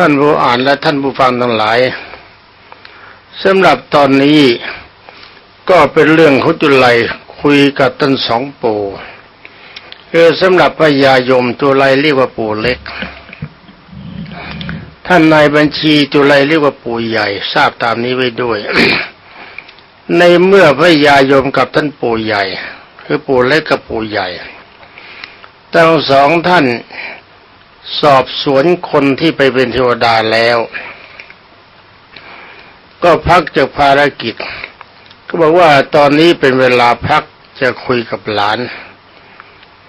ท่านผู้อ่านและท่านผู้ฟังทั้งหลายสำหรับตอนนี้ก็เป็นเรื่องของจุลัยคุยกับท่านสองปู่คือสำหรับพญายมจุลัยเรียกว่าปู่เล็ก ท่านนายบัญชีจุลัยเรียกว่าปู่ใหญ่ทราบตามนี้ไว้ด้วย ในเมื่อพระยายมกับท่านปู่ใหญ่ คือปู่เล็กกับปู่ใหญ่ทั้งสองท่าน สอบสวนคนที่ไปเป็นเทวดาแล้ว ก็พักจากภารกิจ ก็บอกว่าตอนนี้เป็นเวลาพักจะคุยกับหลาน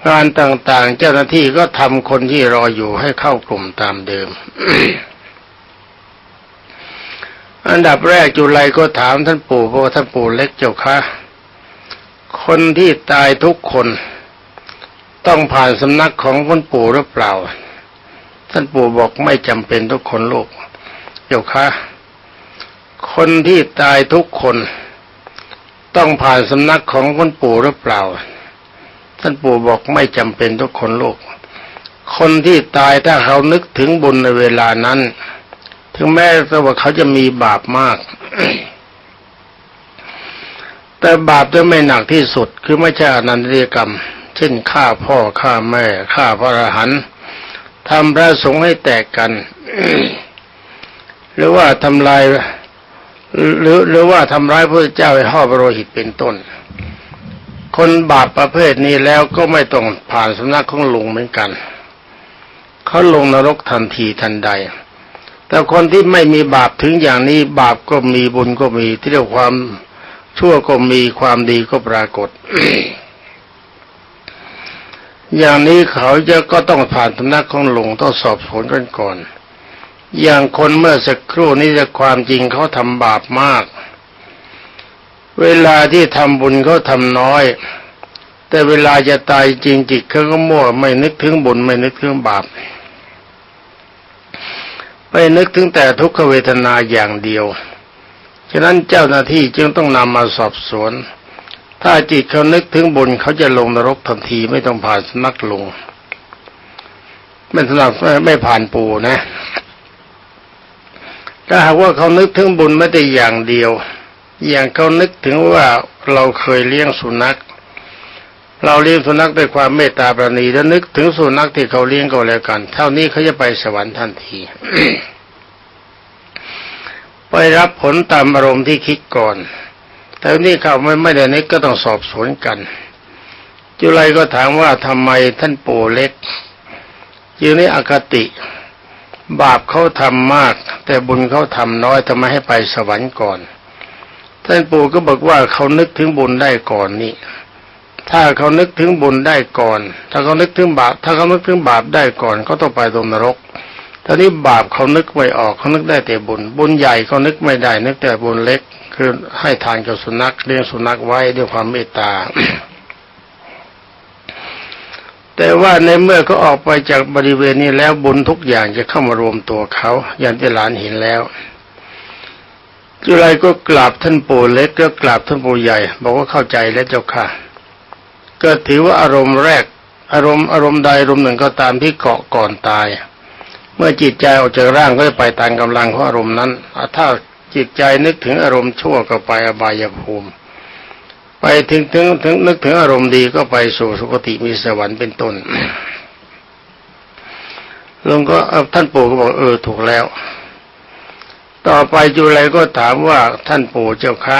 งานต่างๆ เจ้าหน้าที่ก็ทำคนที่รออยู่ให้เข้ากลุ่มตามเดิม อันดับแรกจุไลก็ถามท่านปู่เพราะท่านปู่เล็กเจ้าคะคนที่ตายทุกคน ต้องผ่านสำนักของท่านปู่หรือเปล่า ท่านปู่บอกไม่จำเป็นทุกคนลูกเจ้าคะคนที่ตายทุกคน ต้องผ่านสำนักของท่านปู่หรือเปล่า ท่านปู่บอกไม่จำเป็นทุกคนลูกคนที่ตายถ้าเขานึกถึงบุญในเวลานั้น ถึงแม้ว่าเขาจะมีบาปมาก แต่บาปจะไม่หนักที่สุด คือไม่ใช่อนันตริยกรรม เช่นฆ่าพ่อฆ่าแม่ฆ่าพระอรหันต์ ทำพระสงฆ์ให้แตกกัน หรือว่าทำลายหรือหรือว่าทำร้ายพระเจ้าให้ห่อพระโลหิตเป็นต้น คนบาปประเภทนี้แล้วก็ไม่ต้องผ่านสำนักของลุงเหมือนกันเขาลงนรกทันทีทันใด แต่คนที่ไม่มีบาปถึงอย่างนี้บาปก็มีบุญก็มีที่เรียกความชั่วก็มีความดีก็ปรากฏ อย่างนี้เขาจะก็ต้องผ่านสำนักของหลุงต้องสอบสวนกันก่อน อย่างคนเมื่อสักครู่นี้จะความจริงเขาทำบาปมาก เวลาที่ทำบุญเขาทำน้อย แต่เวลาจะตายจริงจิตเขาก็มั่วไม่นึกถึงบุญไม่นึกถึงบาปไม่นึกถึงแต่ทุกขเวทนาอย่างเดียว ฉะนั้นเจ้าหน้าที่จึงต้องนำมาสอบสวน ถ้าจิตเขานึกถึงบุญเขาจะลงนรกทันทีไม่ต้องผ่านสนักลง ไม่สนับไม่ผ่านปูนะ ถ้าหากว่าเขานึกถึงบุญไม่แต่อย่างเดียว อย่างเขานึกถึงว่าเราเคยเลี้ยงสุนัข เราเลี้ยงสุนัขด้วยความเมตตาประณีแล้วนึกถึงสุนัขที่เขาเลี้ยงก็แล้วกัน เท่านี้เขาจะไปสวรรค์ทันทีไปรับผลตามอารมณ์ที่คิดก่อน แต่นี่เขาไม่ไม่ได้นึกก็ต้องสอบสวนกัน จุไรก็ถามว่าทำไมท่านปู่เล็กอยู่ในอคติ บาปเขาทำมาก แต่บุญเขาทำน้อยทำไมให้ไปสวรรค์ก่อน ท่านปู่ก็บอกว่าเขานึกถึงบุญได้ก่อนนี่ถ้าเขานึกถึงบุญได้ก่อน ถ้าเขานึกถึงบาป ถ้าเขานึกถึงบาปได้ก่อนเขาต้องไปลงนรกท่านี้บาปเขานึกไม่ออกเขานึกได้แต่บุญ บุญใหญ่เขานึกไม่ได้ นึกแต่บุญเล็ก คือให้ทานกับสุนัขเลี้ยงสุนัขไว้ด้วยความเมตตา แต่ว่าในเมื่อเขาออกไปจากบริเวณนี้แล้วบุญทุกอย่างจะเข้ามารวมตัวเขาอย่างที่หลานเห็นแล้วจุไรก็กราบท่านปู่เล็กก็กราบท่านปู่ใหญ่ บอกว่าเข้าใจแล้วเจ้าค่ะ ก็ถือว่าอารมณ์แรก อารมณ์อารมณ์ใดอารมณ์หนึ่งก็ตามที่เกาะก่อนตาย เมื่อจิตใจออกจากร่างก็จะไปตามกำลังของอารมณ์นั้นถ้า จิตใจนึกถึงอารมณ์ชั่วก็ไปอบายภูมิ ไปถึงถึงถึงนึกถึงอารมณ์ดีก็ไปสู่สุคติมีสวรรค์เป็นต้นลุงก็ท่านปู่ก็บอกเออถูกแล้ว ต่อไปจุไรก็ถามว่าท่านปู่เจ้าคะ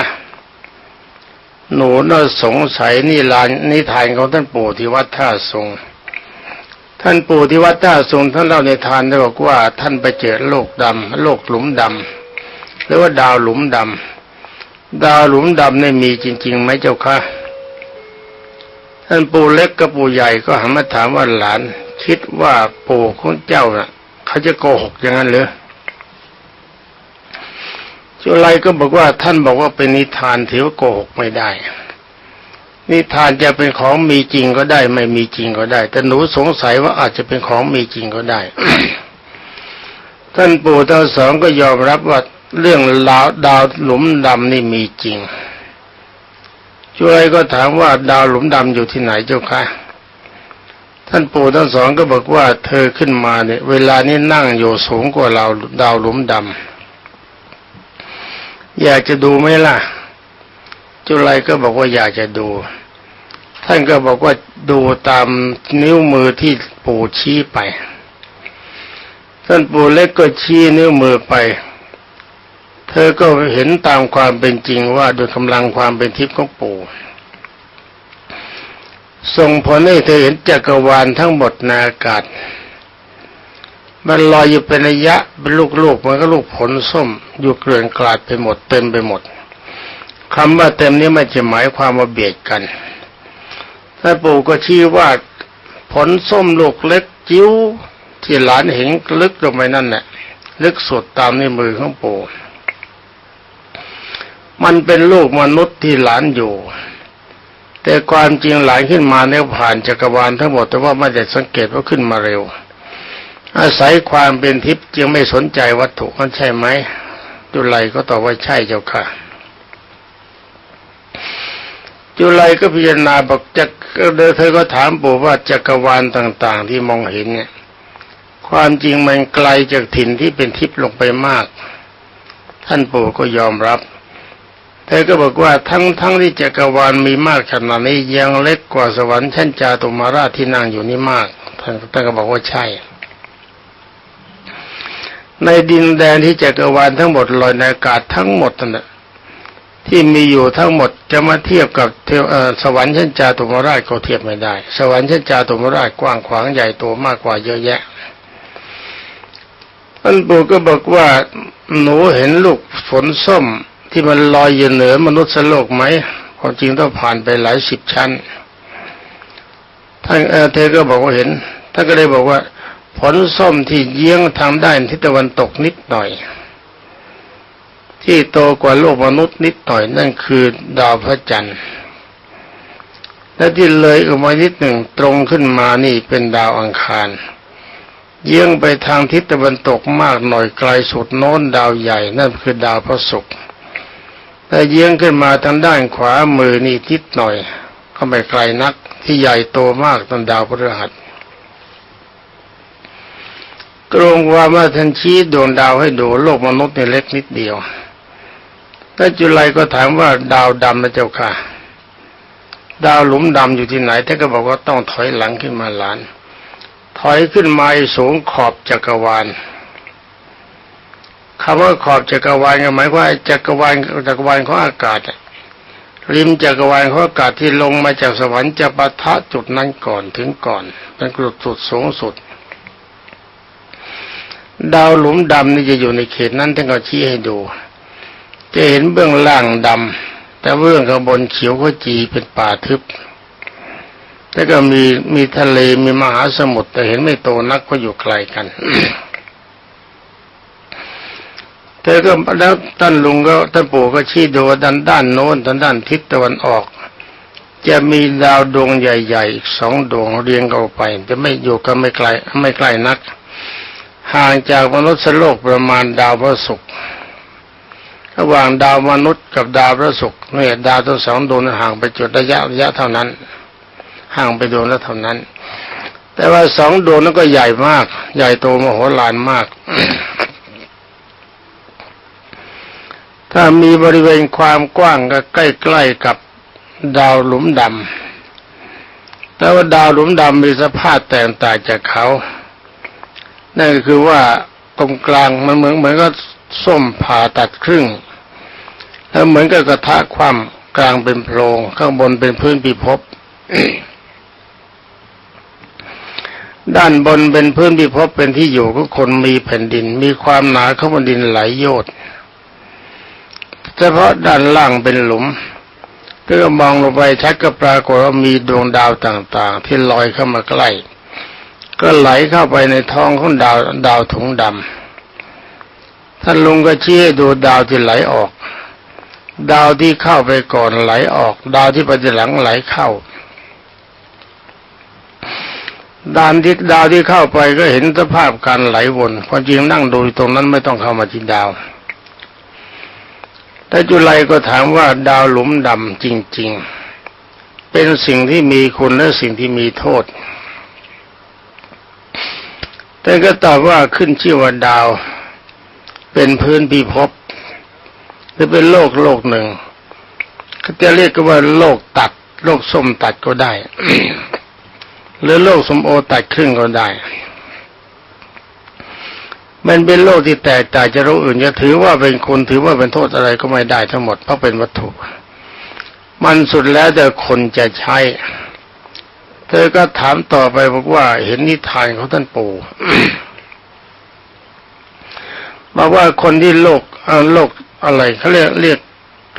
หนูน่าสงสัยนี่ลานนิทานของท่านปู่ที่วัดท่าทรง ท่านปู่ที่วัดท่าทรงท่านเล่าในทานได้บอกว่า ท่านไปเจอโลกดำโลกหลุมดำ หรือว่าดาวหลุมดำดาวหลุมดำนี่มีจริงๆไหมเจ้าคะท่านปู่เล็กกับปู่ใหญ่ก็หันมาถามว่าหลาน คิดว่าปู่ของเจ้าน่ะ เขาจะโกหกอย่างนั้นหรือจุไรก็บอกว่าท่านบอกว่าเป็นนิทานถือว่าโกหกไม่ได้ นิทานจะเป็นของมีจริงก็ได้ ไม่มีจริงก็ได้ แต่หนูสงสัยว่าอาจจะเป็นของมีจริงก็ได้ ท่านปู่ทั้งสองก็ยอมรับว่า เรื่องลาวดาวหลุมดำนี่มีจริงจุไรก็ถามว่าดาวหลุมดำอยู่ที่ไหนเจ้าคะท่านปู่ทั้งสองก็บอกว่าเธอขึ้นมาเนี่ยเวลานี้นั่งอยู่สูงกว่าเราดาวหลุมดำอยากจะดูไหมล่ะ จุลัยก็บอกว่าอยากจะดู ท่านก็บอกว่าดูตามนิ้วมือที่ปู่ชี้ไป ท่านปู่เล็กก็ชี้นิ้วมือไป เธอก็เห็นตามความเป็นจริงว่าโดยกำลังความเป็นทิพย์ของปู่ส่งผลให้เธอเห็นจักรวาลทั้งหมดในอากาศ มันลอยอยู่เป็นระยะเป็นลูกๆมันก็ลูกผลส้ม อยู่เกลื่อนกลาดไปหมดเต็มไปหมดคำว่าเต็มนี้ไม่จะหมายความว่าเบียดกันท่านปู่ก็ชี้ว่าผลส้มลูกเล็กจิ้วที่หลานเห็นลึกลงไปนั่นแหละลึกสุดตามในมือของปู่ มันเป็นลูกมนุษย์ที่หลานอยู่ แต่ความจริงหลานขึ้นมาเนี่ยผ่านจักรวาลทั้งหมดแต่ว่าไม่ได้สังเกตว่าขึ้นมาเร็ว อาศัยความเป็นทิพย์จึงไม่สนใจวัตถุมันใช่ไหมจุไลก็ตอบว่าใช่เจ้าค่ะ จุไลก็พิจารณาบอกจักเดเธอก็ถามปู่ว่าจักรวาลต่างๆ ที่มองเห็นเนี่ย ความจริงมันไกลจากถิ่นที่เป็นทิพย์ลงไปมาก ท่านปู่ก็ยอมรับ เธอก็บอกว่าทั้งทั้งที่จักรวาลมีมากขนาดนี้ยังเล็กกว่าสวรรค์ชั้นจาตุมาราชที่นั่งอยู่นี่มากท่านท่านก็บอกว่าใช่ ในดินแดนที่จักรวาลทั้งหมดลอยในอากาศทั้งหมดนั่นแหละที่มีอยู่ทั้งหมดจะมาเทียบกับเทวสวรรค์ชั้นจาตุมาราชก็เทียบไม่ได้ สวรรค์ชั้นจาตุมาราชกว้างขวางใหญ่โตมากกว่าเยอะแยะท่านปู่ก็บอกว่าหนูเห็นลูกฝนส้ม ที่มันลอยอยู่เหนือมนุษย์โลกไหมความจริงต้องผ่านไปหลายสิบชั้นท่านเธอก็บอกว่าเห็นท่านก็เลยบอกว่า ผลส้มที่เยื้องทางด้านทิศตะวันตกนิดหน่อย ที่โตกว่าโลกมนุษย์นิดหน่อยนั่นคือดาวพระจันทร์และที่เลยออกมานิดหนึ่งตรงขึ้นมานี่เป็นดาวอังคาร เยื้องไปทางทิศตะวันตกมากหน่อยไกลสุดโน้นดาวใหญ่นั่นคือดาวพระศุกร์ แต่เยื้องขึ้นมาทางด้านขวามือนี่ทิศหน่อย ก็ไม่ไกลนักที่ใหญ่โตมากตันดาวพฤหัสกรงว่ามาทันชี้ดวงดาวให้ดูโลกมนุษย์นี่เล็กนิดเดียวถ้าจุลัยก็ถามว่าดาวดำนะเจ้าค่ะ ดาวหลุมดำอยู่ที่ไหนท่านก็บอกว่าต้องถอยหลังขึ้นมาหลาน ถอยขึ้นมาสูงขอบจักรวาล คำว่าขอบจักรวาลหมายว่าจักรวาลจักรวาลของอากาศริมจักรวาลของอากาศที่ลงมาจากสวรรค์จะปะทะจุดนั้นก่อนถึงก่อนเป็นจุดสุดสูงสุด ดาวหลุมดำนี่จะอยู่ในเขตนั้นท่านก็ชี้ให้ดู จะเห็นเบื้องล่างดำแต่เบื้องข้างบนเขียวก็จีเป็นป่าทึบแล้วก็มีมีทะเลมีมหาสมุทรแต่เห็นไม่โตนักก็อยู่ไกลกัน ธอก็แล้วท่านลุงก็ท่านปู่ก็ชี้ดูด้านด้านโน้นด้านด้านทิศตะวันออก จะมีดาวดวงใหญ่ๆอีกสองดวงเรียงกันไป จะไม่อยู่กันไม่ไกลไม่ใกล้นัก ห่างจากมนุษย์โลกประมาณดาวพระศุกร์ระหว่างดาวมนุษย์กับดาวพระศุกร์เนี่ยดาวทั้งสองดวงห่างไปจุดระยะระยะเท่านั้น ห่างไปดวงละเท่านั้น แต่ว่าสองดวงนั้นก็ใหญ่มาก ใหญ่โตมโหฬารมาก ถ้ามีบริเวณความกว้างก็ใกล้ๆกับดาวหลุมดำแต่ว่าดาวหลุมดำมีสภาพแตกต่างจากเขา นั่นก็คือว่าตรงกลางมันเหมือนเหมือนก็ส้มผ่าตัดครึ่ง แล้วเหมือนกับกระทะความกลางเป็นโพรงข้างบนเป็นพื้นพิภพด้านบนเป็นพื้นพิภพเป็นที่อยู่ของคนมีแผ่นดิน มีความหนาข้างบนดินหลายโยชน์ เฉพาะด้านล่างเป็นหลุมก็มองลงไปชัดก็ปรากฏว่ามีดวงดาวต่างๆ ที่ลอยเข้ามาใกล้ ก็ไหลเข้าไปในท้องของดาวดาวถุงดำท่านลุงก็ชี้ให้ดูดาวที่ไหลออก ดาวที่เข้าไปก่อนไหลออก ดาวที่ไปทีหลังไหลเข้าดานที่ดาวที่เข้าไปก็เห็นสภาพการไหลวนความจริงนั่งดูตรงนั้นไม่ต้องเข้ามาที่ดาว แต่จุไลก็ถามว่าดาวหลุมดำจริง ๆ เป็นสิ่งที่มีคุณและสิ่งที่มีโทษแต่ก็ตอบว่าขึ้นชื่อว่าดาว เป็นพื้นพิภพหรือเป็นโลกโลกหนึ่งก็จะเรียกกันว่าโลกตัด โลกส้มตัดก็ได้ หรือโลกสมโอตัดครึ่งก็ได้ มันเป็นโลกที่แตกต่างจากโลกอื่นจะถือว่าเป็นคุณถือว่าเป็นโทษอะไรก็ไม่ได้ทั้งหมดเพราะเป็นวัตถุ มันสุดแล้วแต่คนจะใช้ เธอก็ถามต่อไปบอกว่าเห็นนิทานของท่านปู่บอกว่าคนที่โลกโลกอะไรเขาเรียกเรียก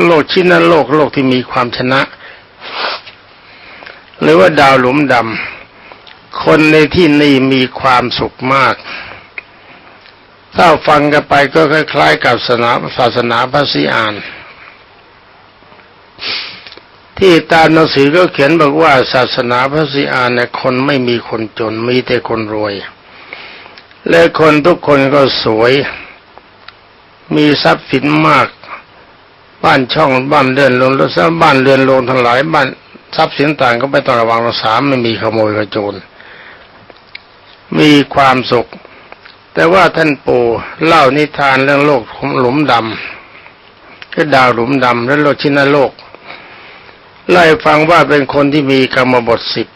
โลกชิ้นนั้นโลกโลกที่มีความชนะ หรือว่าดาวหลุมดำคนในที่นี้มีความสุขมาก ถ้าฟังกันไปก็คล้ายๆกับศาสนาศาสนาพระศรีอาน ที่ตามหนังสือก็เขียนบอกว่าศาสนาพระศรีอานเนี่ยคนไม่มีคนจนมีแต่คนรวย และคนทุกคนก็สวย มีทรัพย์สินมาก บ้านช่องบ้านเรือนลงแล้วบ้านเรือนลงทั้งหลายบ้านทรัพย์สินต่างก็ไม่ต้องระวังรักษาไม่มีขโมยกระโจรมีความสุข แต่ว่าท่านปู่เล่านิทานเรื่องโลกหลุมดำคือดาวหลุมดำและโลกชินโลกเล่าให้ฟังว่าเป็นคนที่มีกรรมบทสิบ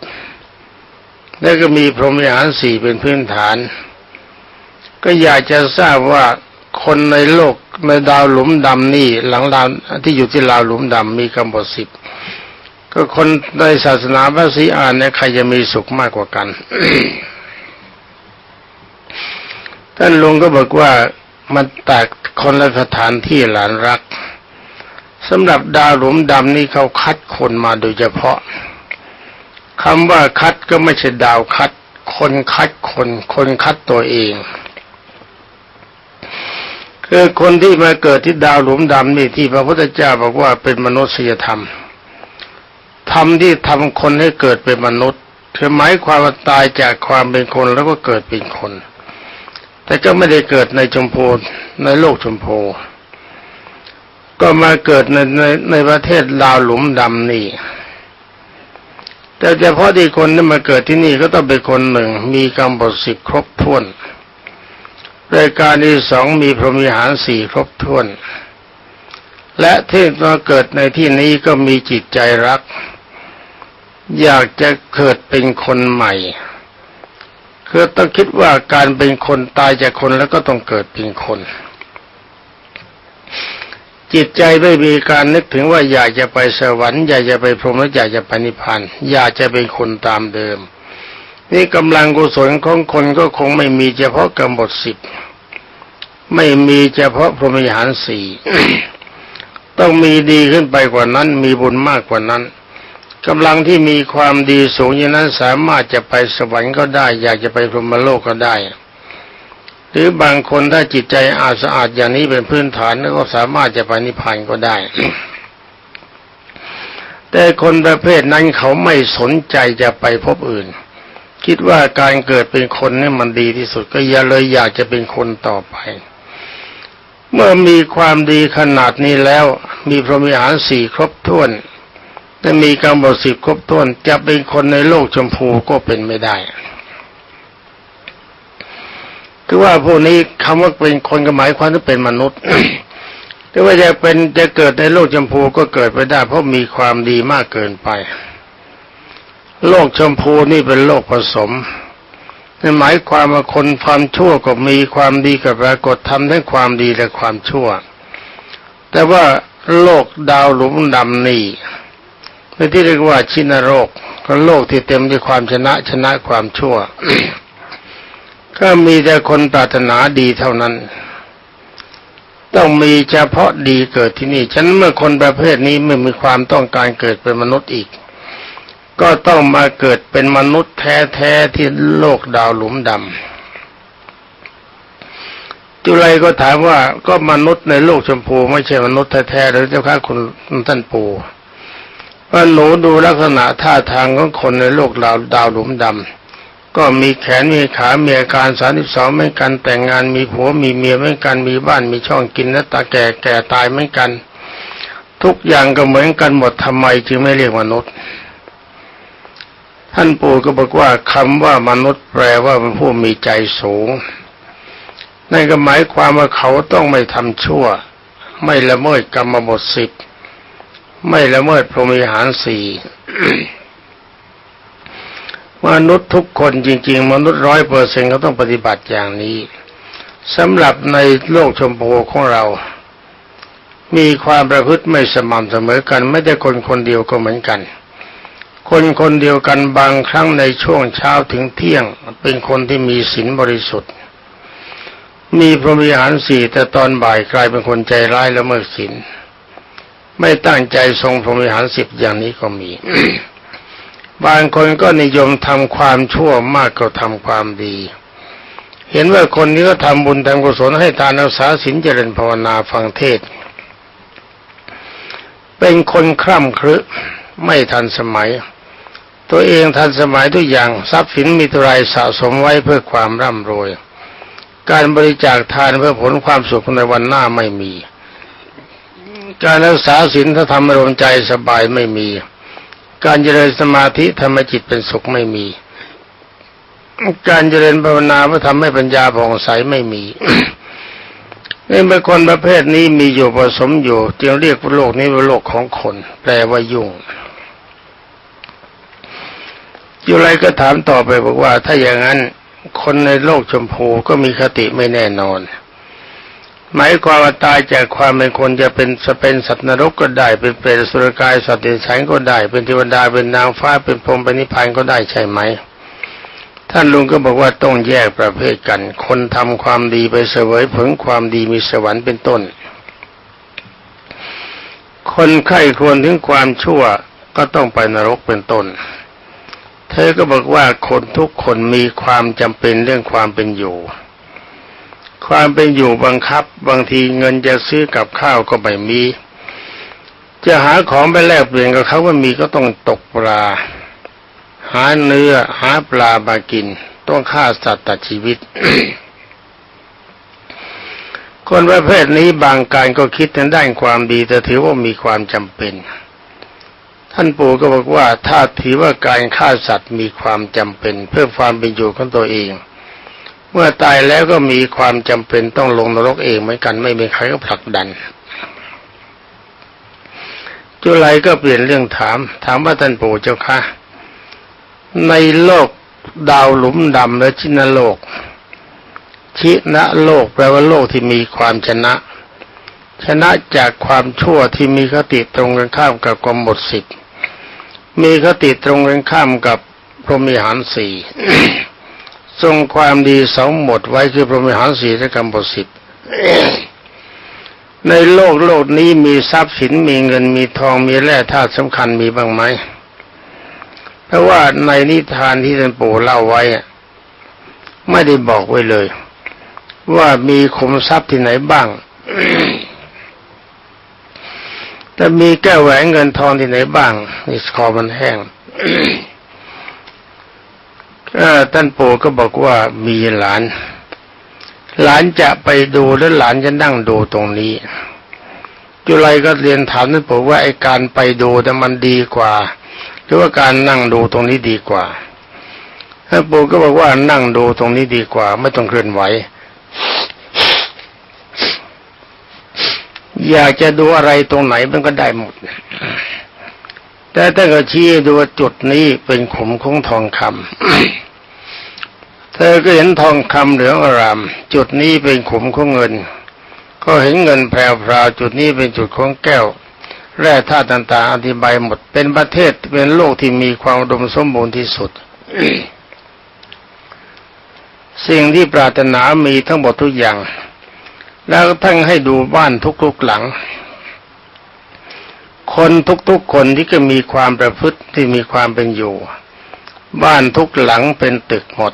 แล้วก็มีพรหมวิหารสี่เป็นพื้นฐาน ก็อยากจะทราบว่าคนในโลกในดาวหลุมดำนี่หลังดาวที่อยู่ที่ดาวหลุมดำมีกรรมบทสิบก็คนในศาสนาพระศรีอานเนี่ยใครจะมีสุขมากกว่ากัน ท่านลุงก็บอกว่ามันแตกคนละสถานที่หลานรักสำหรับดาวหลุมดำนี่เขาคัดคนมาโดยเฉพาะคำว่าคัดก็ไม่ใช่ดาวคัด คนคัดคน คนคัดตัวเอง คือคนที่มาเกิดที่ดาวหลุมดำนี่ที่พระพุทธเจ้าบอกว่าเป็นมนุษยธรรมธรรมที่ทำคนให้เกิดเป็นมนุษย์คือหมายความว่าตายจากความเป็นคนแล้วก็เกิดเป็นคน แต่ก็ไม่ได้เกิดในชมพูในโลกชมพูก็มาเกิดในในในประเทศดาวหลุมดำนี่ แต่เฉพาะที่คนที่มาเกิดที่นี่ก็ต้องเป็นคนหนึ่ง มีกรรมบทสิบครบถ้วนรายการที่สองมีพรหมิหารสี่ครบถ้วน และที่มาเกิดในที่นี้ก็มีจิตใจรัก อยากจะเกิดเป็นคนใหม่ คือต้องคิดว่าการเป็นคนตายจากคนแล้วก็ต้องเกิดเป็นคน จิตใจไม่มีการนึกถึงว่าอยากจะไปสวรรค์อยากจะไปพรหมและอยากจะไปนิพพานอยากจะเป็นคนตามเดิม นี่กำลังกุศลของคนก็คงไม่มีเฉพาะกรรมบทสิบไม่มีเฉพาะพรหมวิหารสี่ต้องมีดีขึ้นไปกว่านั้น มีบุญมากกว่านั้น กำลังที่มีความดีสูงอย่างนั้นสามารถจะไปสวรรค์ก็ได้ อยากจะไปพรหมโลกก็ได้ หรือบางคนถ้าจิตใจอาสะอาดอย่างนี้เป็นพื้นฐานก็สามารถจะไปนิพพานก็ได้ แต่คนประเภทนั้นเขาไม่สนใจจะไปพบอื่น คิดว่าการเกิดเป็นคนนี่มันดีที่สุดก็อย่าเลยอยากจะเป็นคนต่อไป เมื่อมีความดีขนาดนี้แล้ว มีพรหมิหารสี่ครบถ้วน แต่มีกรรมบทสิบครบถ้วนจะเป็นคนในโลกชมพูก็เป็นไม่ได้คือว่าพวกนี้คำว่าเป็นคนก็หมายความว่าเป็นมนุษย์แต่ว่าจะเป็นจะเกิดในโลกชมพูก็เกิดไปได้ เพราะมีความดีมากเกินไป โลกชมพูนี่เป็นโลกผสมนั่นหมายความว่าคนความชั่วก็มีความดีกับปรากฏทำทั้งความดีและความชั่ว แต่ว่าโลกดาวหลุมดำนี่ ในที่เรียกว่าชินโรกก็โลกที่เต็มด้วยความชนะชนะความชั่ว ก็มีแต่คนปรารถนาดีเท่านั้น ต้องมีเฉพาะดีเกิดที่นี่ฉะนั้นเมื่อคนประเภทนี้ไม่มีความต้องการเกิดเป็นมนุษย์อีก ก็ต้องมาเกิดเป็นมนุษย์แท้ๆที่โลกดาวหลุมดำจุไรก็ถามว่าก็มนุษย์ในโลกชมพู ไม่ใช่มนุษย์แท้ๆหรือเจ้าข้าคุณท่านปู่ ว่าหนูดูลักษณะท่าทางของคนในโลกดาวดาวหลุมดำก็มีแขนมีขามีอาการสามสิบสองเหมือนกันแต่งงานมีผัวมีเมียเหมือนกันมีบ้านมีช่องกินและตาแก่แก่ตายเหมือนกัน ทุกอย่างก็เหมือนกันหมดทำไมจึงไม่เรียกมนุษย์ ท่านปู่ก็บอกว่าคำว่ามนุษย์แปลว่าเป็นผู้มีใจสูงนั่นก็หมายความว่าเขาต้องไม่ทำชั่ว ไม่ละเมิดกรรมบทสิบ ไม่ละเมิดพรหมวิหารสี่มนุษย์ทุกคนจริง ๆ มนุษย์ร้อยเปอร์เซ็นต์เขาต้องปฏิบัติอย่างนี้สำหรับในโลกชมพูของเรา มีความประพฤติไม่สม่ำเสมอกัน ไม่ได้คนคนเดียวก็เหมือนกัน คนคนเดียวกันบางครั้งในช่วงเช้าถึงเที่ยง เป็นคนที่มีศีลบริสุทธิ์ มีพรหมวิหารสี่แต่ตอนบ่ายกลายเป็นคนใจร้ายและเมิดศีล ไม่ตั้งใจทรงพรหมวิหารสิบอย่างนี้ก็มี บางคนก็นิยมทำความชั่วมากกว่าทำความดี เห็นว่าคนนี้ก็ทำบุญทำกุศลให้ทานรักษาศีลเจริญภาวนาฟังเทศ เป็นคนคร่ำครึไม่ทันสมัย ตัวเองทันสมัยทุกอย่างทรัพย์สินมีเท่าไรสะสมไว้เพื่อความร่ำรวย การบริจาคทานเพื่อผลความสุขในวันหน้าไม่มี การรักษาศีลถ้าทำอารมณ์ใจสบายไม่มี การเจริญสมาธิทำให้จิตเป็นสุขไม่มี การเจริญภาวนาเพื่อทำให้ปัญญาผ่องใสไม่มีนี่เป็นคนประเภทนี้มีอยู่ผสมอยู่จึงเรียกว่าโลกนี้ว่าโลกของคน แปลว่ายุ่งอยู่ไรก็ถามต่อไปบอกว่า ถ้าอย่างนั้น คนในโลกชมพูก็มีคติไม่แน่นอน หมายความว่าตายจากความเป็นคนจะเป็นจะเป็นสัตว์นรกก็ได้ เป็นเปรตสุรกายสัตว์เดรัจฉานก็ได้ เป็นเทวดาเป็นนางฟ้าเป็นพรหมเป็นนิพพานก็ได้ใช่ไหม ท่านลุงก็บอกว่าต้องแยกประเภทกัน คนทำความดีไปเสวยผลความดีมีสวรรค์เป็นต้น คนไข้ควรถึงความชั่วก็ต้องไปนรกเป็นต้น เธอก็บอกว่าคนทุกคนมีความจำเป็นเรื่องความเป็นอยู่ ความเป็นอยู่บังคับบางทีเงินจะซื้อกับข้าวก็ไม่มี จะหาของไปแลกเปลี่ยนกับเขาว่ามีก็ต้องตกปลา หาเนื้อหาปลามากิน ต้องฆ่าสัตว์ตัดชีวิต คนประเภทนี้บางการก็คิดในด้านความดีแต่ถือว่ามีความจำเป็น ท่านปู่ก็บอกว่าถ้าถือว่าการฆ่าสัตว์มีความจำเป็น เพื่อความเป็นอยู่ของตัวเอง เมื่อตายแล้วก็มีความจำเป็นต้องลงนรกเองเหมือนกันไม่มีใครก็ผลักดัน จุไลก็เปลี่ยนเรื่องถาม ถามว่าท่านปู่เจ้าค่ะในโลกดาวหลุมดำและชินโลก ชินะโลกแปลว่าโลกที่มีความชนะ ชนะจากความชั่วที่มีคติตรงกันข้ามกับกรมบทสิบมีคติตรงกันข้ามกับพรหมิหารสี่ ทรงความดีสองหมดไว้คือพรหมิหารสีและกรรมบทสิบในโลกโลกนี้มีทรัพย์สินมีเงินมีทองมีแร่ธาตุสำคัญมีบ้างไหมเพราะว่าในนิทานที่ท่านปู่เล่าไว้อะไม่ได้บอกไว้เลย ว่ามีขุมทรัพย์ที่ไหนบ้างแต่มีแก้วแหวนเงินทองที่ไหนบ้างนี่คอมันแห้ง ท่านปู่ก็บอกว่ามีหลาน หลานจะไปดูแล้วหลานจะนั่งดูตรงนี้ จุไรก็เรียนถามท่านปู่ว่าไอการไปดูแต่มันดีกว่า หรือว่าการนั่งดูตรงนี้ดีกว่าท่านปู่ก็บอกว่านั่งดูตรงนี้ดีกว่า ไม่ต้องเคลื่อนไหว อยากจะดูอะไรตรงไหนมันก็ได้หมด แต่ถ้าก็ชี้ดูว่าจุดนี้เป็นขุมของทองคำเธอก็เห็นทองคำเหลืองอาราม จุดนี้เป็นขุมของเงิน ก็เห็นเงินแพรวๆจุดนี้เป็นจุดของแก้ว แร่ธาตุต่างๆอธิบายหมดเป็นประเทศเป็นโลกที่มีความอุดมสมบูรณ์ที่สุดสิ่งที่ปรารถนามีทั้งหมดทุกอย่าง แล้วทั้งให้ดูบ้านทุกๆหลัง คนทุกๆคนที่ก็มีความประพฤติที่มีความเป็นอยู่ บ้านทุกหลังเป็นตึกหมด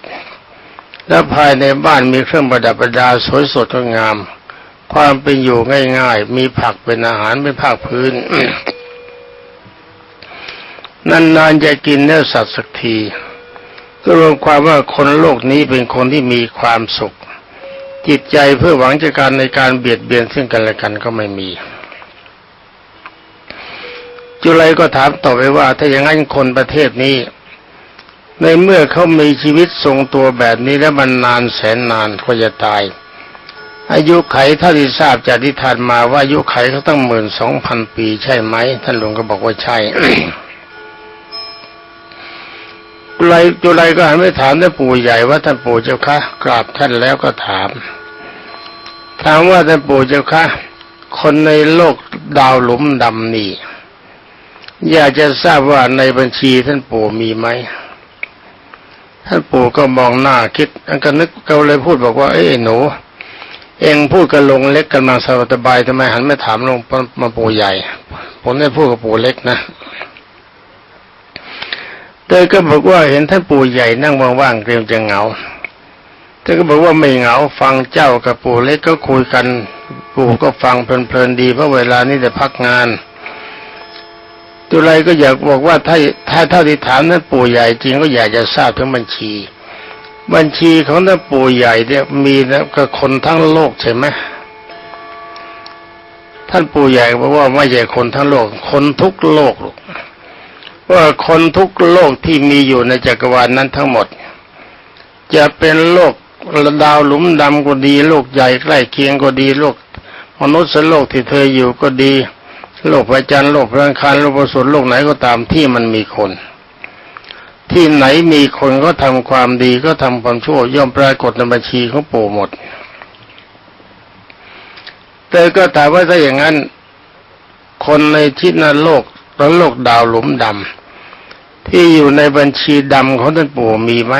และภายในบ้านมีเครื่องประดับประดาสวยสดงดงาม ความเป็นอยู่ง่าย ๆ มีผักเป็นอาหารเป็นภาคพื้นนานๆจะกินเนื้อสัตว์สักทีก็รวมความว่าคนโลกนี้เป็นคนที่มีความสุข จิตใจเพื่อหวังจะการในการเบียดเบียนซึ่งกันและกันก็ไม่มี จุไรก็ถามต่อไปว่า ถ้าอย่างนั้นคนประเทศนี้ ในเมื่อเขามีชีวิตทรงตัวแบบนี้แล้วมันนานแสนนานก็จะตาย อายุไขเท่าที่ทราบจากที่ทานมาว่าอายุไขเขาตั้งหมื่นสองพันปีใช่ไหม ท่านหลวงก็บอกว่าใช่จุไรจุไรก็หันไปถามท่านปู่ใหญ่ว่าท่านปู่เจ้าคะกราบท่านแล้วก็ถาม ถามว่าท่านปู่เจ้าคะคนในโลกดาวหลุมดำนี่ อยากจะทราบว่าในบัญชีท่านปู่มีไหมท่านปู่ก็มองหน้าคิดอันก็นึกก็เลยพูดบอกว่า เอ้ยหนู เองพูดกับลงเล็กกันมาสบายทำไมหันไม่ถามลงมาปู่ใหญ่ ผมได้พูดกับปู่เล็กนะเธอก็บอกว่าเห็นท่านปู่ใหญ่นั่งว่างๆเกรงจะเหงาเธอก็บอกว่าไม่เหงาฟังเจ้ากับปู่เล็กก็คุยกัน ปู่ก็ฟังเพลินๆดีเพราะเวลานี้แต่พักงาน ตุไรก็อยากบอกว่าถ้าถ้าเท่าที่ถามท่านปู่ใหญ่จริงก็อยากจะทราบถึงบัญชี บัญชีของท่านปู่ใหญ่เนี่ยมีนะกับคนทั้งโลกใช่ไหมท่านปู่ใหญ่บอกว่าไม่ใช่คนทั้งโลก คนทุกโลกลูกว่าคนทุกโลกที่มีอยู่ในจักรวาลนั้นทั้งหมด จะเป็นโลกดาวหลุมดำก็ดี โลกใหญ่ใกล้เคียงก็ดีโลกมนุษย์โลกที่เธออยู่ก็ดี โลกพระจันทร์โลกพระอังคารโลกประสุโลกไหนก็ตามที่มันมีคน ที่ไหนมีคนก็ทำความดีก็ทำความชั่วย่อมปรากฏในบัญชีของปู่หมด แต่ก็ถามว่าถ้าอย่างนั้น คนในทิศนโลกและโลกดาวหลุมดำที่อยู่ในบัญชีดำของท่านปู่มีไหม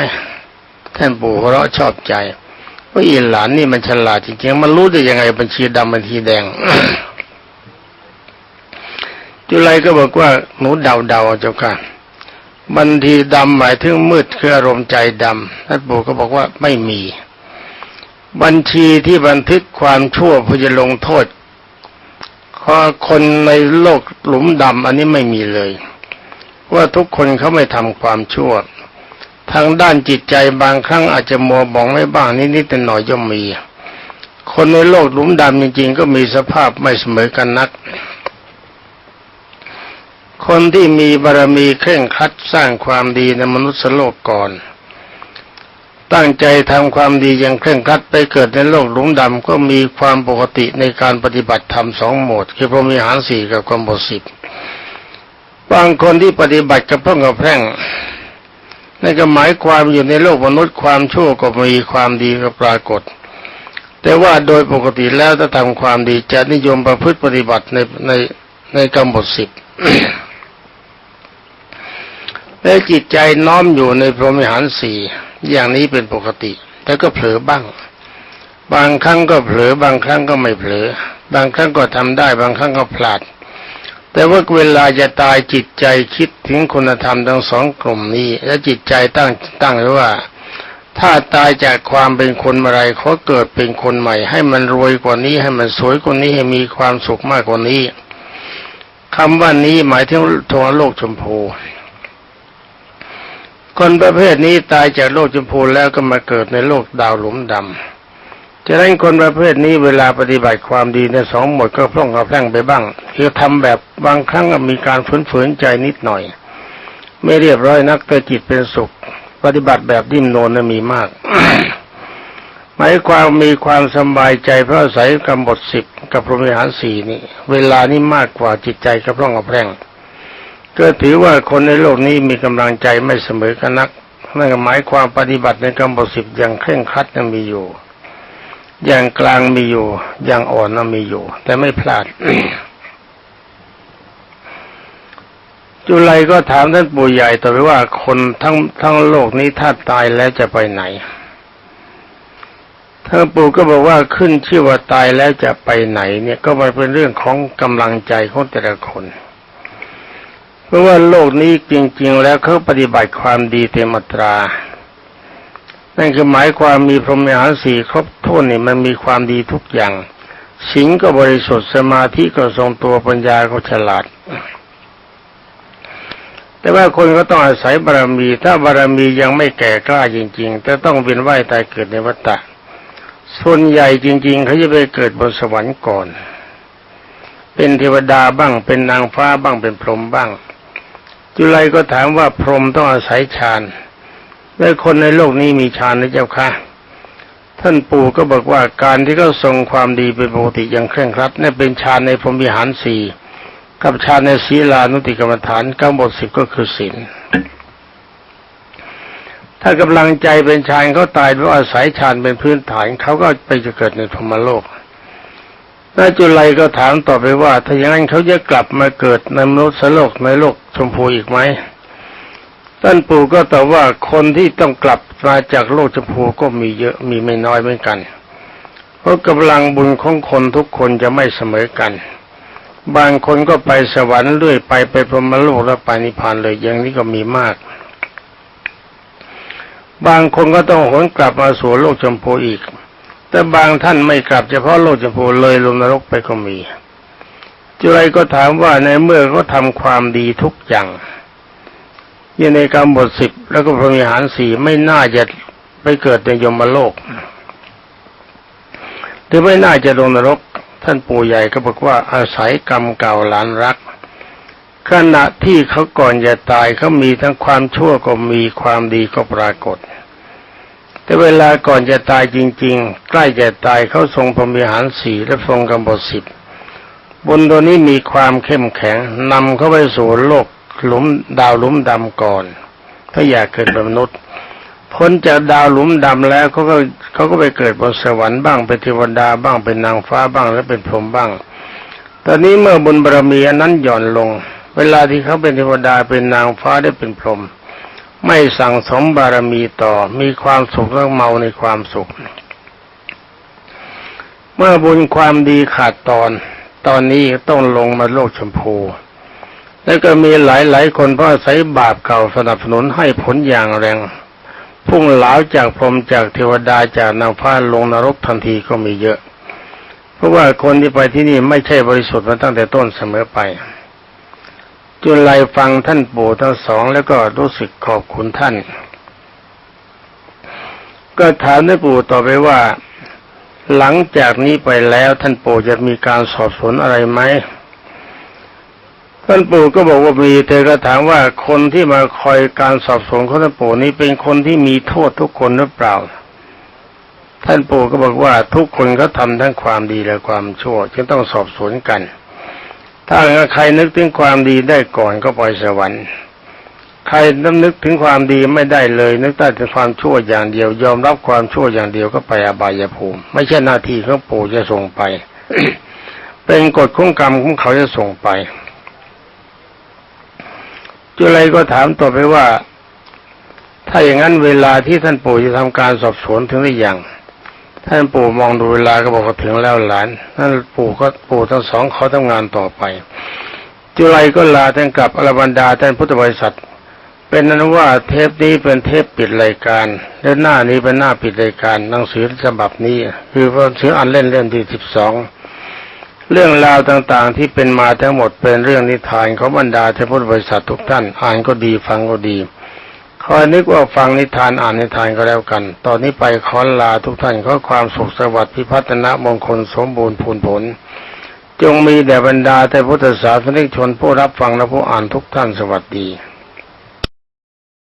ท่านปู่เราะชอบใจว่าอีหลานนี่มันฉลาดจริงๆมันรู้ได้ยังไงบัญชีดำบัญชีแดง จุไรก็บอกว่าหนูเดาเดาๆเจ้าค่ะบัญชีดำหมายถึงมืดคืออารมณ์ใจดำท่านปู่ก็บอกว่าไม่มี บัญชีที่บันทึกความชั่วเพื่อจะลงโทษขอคนในโลกหลุมดำอันนี้ไม่มีเลย ว่าทุกคนเขาไม่ทำความชั่ว ทางด้านจิตใจบางครั้งอาจจะมัวบองไว้บ้างนิดๆแต่หน่อยย่อมมี คนในโลกหลุมดำจริงๆก็มีสภาพไม่เสมอกันนัก คนที่มีบารมีเคร่งครัดสร้างความดีในมนุษย์โลกก่อน ตั้งใจทำความดีอย่างเคร่งครัดไปเกิดในโลกหลุมดำก็มีความปกติในการปฏิบัติธรรมสองโหมดคือพรหมิหารสี่กับความบสิทธิ์บางคนที่ปฏิบัติกับเพื่องกับแพร่งนั่นก็หมายความอยู่ในโลกมนุษย์ความชั่วก็มีความดีก็ปรากฏ แต่ว่าโดยปกติแล้วถ้าทำความดีจะนิยมประพฤติปฏิบัติในในในกรรมบทสิบ และจิตใจน้อมอยู่ในพรหมิหารสี่อย่างนี้เป็นปกติ แต่ก็เผลอบ้าง บางครั้งก็เผลอบางครั้งก็ไม่เผลอ บางครั้งก็ทำได้ บางครั้งก็พลาด แต่ว่าเวลาจะตายจิตใจคิดถึงคุณธรรมทั้งสองกลุ่มนี้ และจิตใจตั้งตั้งไว้ว่า ถ้าตายจากความเป็นคนอะไรเขาเกิดเป็นคนใหม่ ให้มันรวยกว่านี้ ให้มันสวยกว่านี้ให้มีความสุขมากกว่านี้คำว่านี้หมายถึงทวโลกชมพู คนประเภทนี้ตายจากโลกชมพูแล้วก็มาเกิดในโลกดาวหลุมดำจะนั้นคนประเภทนี้เวลาปฏิบัติความดีในสองหมดก็พร่องกระแพร่งไปบ้างคือทำแบบบางครั้งก็มีการฝืนๆใจนิดหน่อย ไม่เรียบร้อยนักแต่จิตเป็นสุข ปฏิบัติแบบดิ้นโนนนะมีมากหมายความมีความสบายใจเพราะอาศัยกรรมบทสิบกับพรหมิหารสี่นี่ เวลานี้มากกว่าจิตใจกระพร่องกระแพร่ง ก็ถือว่าคนในโลกนี้มีกำลังใจไม่เสมอกันนักนั่นหมายความปฏิบัติในกรรมบทสิบอย่างเคร่งครัดยังมีอยู่ อย่างกลางมีอยู่ อย่างอ่อนน่ะมีอยู่ แต่ไม่พลาด จุลัยก็ถามท่านปู่ใหญ่ต่อไปว่าคนทั้งทั้งโลกนี้ถ้าตายแล้วจะไปไหนท่านปู่ก็บอกว่าขึ้นชื่อว่าตายแล้วจะไปไหน เนี่ยก็มันเป็นเรื่องของกำลังใจของแต่ละคน เพราะว่าโลกนี้จริง ๆ แล้วเขาปฏิบัติความดีเต็มอัตรา นั่นคือหมายความมีพรหมิหารสี่ครบถ้วนนี่มันมีความดีทุกอย่างสิงก็บริสุทธิ์สมาธิก็ทรงตัวปัญญาก็ฉลาด แต่ว่าคนก็ต้องอาศัยบารมี ถ้าบารมียังไม่แก่กล้าจริงๆจะต้องเวียนว่ายตายเกิดในวัฏฏะส่วนใหญ่จริง ๆ เขาจะไปเกิดบนสวรรค์ก่อน เป็นเทวดาบ้างเป็นนางฟ้าบ้างเป็นพรหมบ้าง จุลัยก็ถามว่าพรหมต้องอาศัยฌานและคนในโลกนี้มีฌานนะเจ้าค่ะท่านปู่ก็บอกว่าการที่เขาทรงความดีเป็นปกติอย่างเคร่งครัดนั่เป็นฌานในพรหมวิหารสี่กับฌานในศีลานุติกรรมฐานกำหนดสิบก็คือศีลถ้ากำลังใจเป็นฌานเขาตายเพราะอาศัยฌานเป็นพื้นฐานเขาก็ไปจะเกิดในพรหมโลก นาจุลัยก็ถามต่อไปว่า ถ้าอย่างนั้นเขาจะกลับมาเกิดในมนุษย์โลกในโลกชมพูอีกไหมท่านปู่ก็ตอบว่าคนที่ต้องกลับมาจากโลกชมพูก็มีเยอะมีไม่น้อยเหมือนกัน เพราะกำลังบุญของคนทุกคนจะไม่เสมอกัน บางคนก็ไปสวรรค์เรื่อยไปไปพรหมโลกแล้วไปนิพพานเลยอย่างนี้ก็มีมาก บางคนก็ต้องหวนกลับมาสู่โลกชมพูอีก แต่บางท่านไม่กลับเฉพาะโลกชมพูเลยลงนรกไปก็มีจุไรก็ถามว่าในเมื่อเขาทำความดีทุกอย่างยังในกรรมบทสิบแล้วก็พรหมิหารสี่ไม่น่าจะไปเกิดในยมโลกหรือไม่น่าจะลงนรก ท่านปู่ใหญ่ก็บอกว่าอาศัยกรรมเก่าหลานรัก ขณะที่เขาก่อนจะตายเขามีทั้งความชั่วก็มีความดีก็ปรากฏ แต่เวลาก่อนจะตายจริง ๆ ใกล้จะตายเขาทรงพรหมิหารสี่และทรงกรรมบทสิบบนตัวนี้มีความเข้มแข็งนำเขาไปสู่โลกหลุมดาวหลุมดำก่อน ถ้าอยากเกิดเป็นมนุษย์พ้นจากดาวหลุมดำแล้วเขาก็เขาก็ไปเกิดบนสวรรค์บ้างเป็นเทวดาบ้างเป็นนางฟ้าบ้างแล้วเป็นพรหมบ้าง ตอนนี้เมื่อบุญบารมีอันนั้นหย่อนลง เวลาที่เขาเป็นเทวดาเป็นนางฟ้าได้เป็นพรหม ไม่สั่งสมบารมีต่อมีความสุขแล้วเมาในความสุข เมื่อบุญความดีขาดตอน ตอนนี้ต้องลงมาโลกชมพู แล้วก็มีหลายๆ คนเพราะอาศัยบาปเก่าสนับสนุนให้ผลอย่างแรง พุ่งหลาจากพรหมจากเทวดาจากนางฟ้าลงนรกทันทีก็มีเยอะ เพราะว่าคนที่ไปที่นี่ไม่ใช่บริสุทธิ์มาตั้งแต่ต้นเสมอไป จุลัยฟังท่านปู่ทั้งสองแล้วก็รู้สึกขอบคุณท่าน ก็ถามท่านปู่ต่อไปว่า หลังจากนี้ไปแล้วท่านปู่จะมีการสอบสวนอะไรไหมท่านปู่ก็บอกว่ามีเธอก็ถามว่าคนที่มาคอยการสอบสวนของท่านปู่นี้เป็นคนที่มีโทษทุกคนหรือเปล่า ท่านปู่ก็บอกว่าทุกคนก็ทำทั้งความดีและความชั่วจึงต้องสอบสวนกัน ถ้าใครนึกถึงความดีได้ก่อนก็ปล่อยสวรรค์ ใครน้ำนึกถึงความดีไม่ได้เลย นึกได้แต่ความชั่วอย่างเดียว ยอมรับความชั่วอย่างเดียวก็ไปอบายภูมิ ไม่ใช่หน้าที่ของปู่จะส่งไป เป็นกฎของกรรมของเขาจะส่งไปจุลัยก็ถามต่อไปว่า ถ้าอย่างนั้นเวลาที่ท่านปู่จะทำการสอบสวนถึงหรือยัง ท่านปู่มองดูเวลาก็บอกว่าถึงแล้วหลานนั่นปู่ก็ปู่ทั้งสองเขาทำงานต่อไป จุลัยก็ลาท่านกลับอรบันดาท่านพุทธบริษัท เป็นนั้นว่าเทปนี้เป็นเทปปิดรายการ และหน้านี้เป็นหน้าปิดรายการหนังสือฉบับนี้ คือหนังสืออันเล่นเล่มที่สิบสองเรื่องราวต่างๆที่เป็นมาทั้งหมดเป็นเรื่องนิทานของบรรดาเทพพุทธบริษัททุกท่าน อ่านก็ดีฟังก็ดี คอยนึกว่าฟังนิทานอ่านนิทานก็แล้วกัน ตอนนี้ไปขอลาทุกท่านขอความสุขสวัสดิ์พิพัฒนะมงคลสมบูรณ์พูนผล จงมีแด่บรรดาแต่พุทธศาสนิกชนผู้รับฟังและผู้อ่านทุกท่านสวัสดี